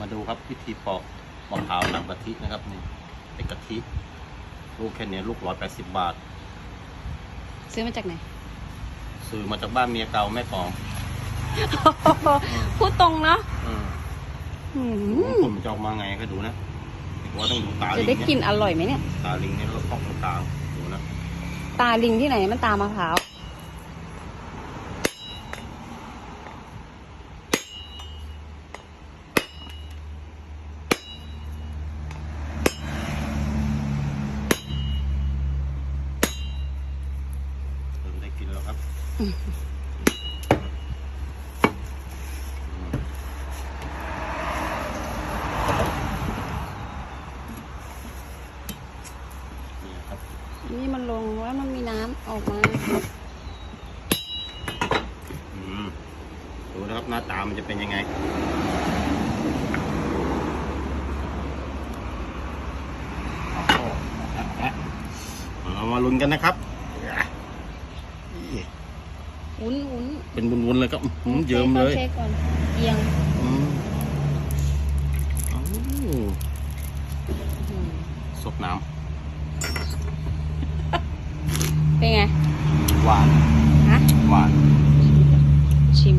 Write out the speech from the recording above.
มาดูครับวิธีปอกมะพร้าวน้ำกะทินะครับนี่เป็นกะทิลูกแค่เนี้ยลูกร้อยแปดสิบบาท ซื้อมาจากไหน ซื้อมาจากบ้านเมียเก่าแม่กองพูดตรงเนาะอืมอืมผมจะออกมาไงก็ดูนะว่าต้องดูตาจะลิงได้เนี่ยกินอร่อยไหมเนี่ย ตาลิงเนี่ยเราต้องตรงกลางดูนะ ตาลิงที่ไหนมันตามะพร้าว เริ่มได้ กินแล้วครับนี่ครับนี่มันลงแล้วมันมีน้ำออกมาอืมดูนะครับหน้าตามันจะเป็นยังไงโอ้โหเรามาลุ้นกันนะครับ นี่วุ้นวุ้นเป็นวุ้นๆเลยครับเยิ้มเลยเอียงอืน้าซดน้เป็นไงหวานหวาน ชิม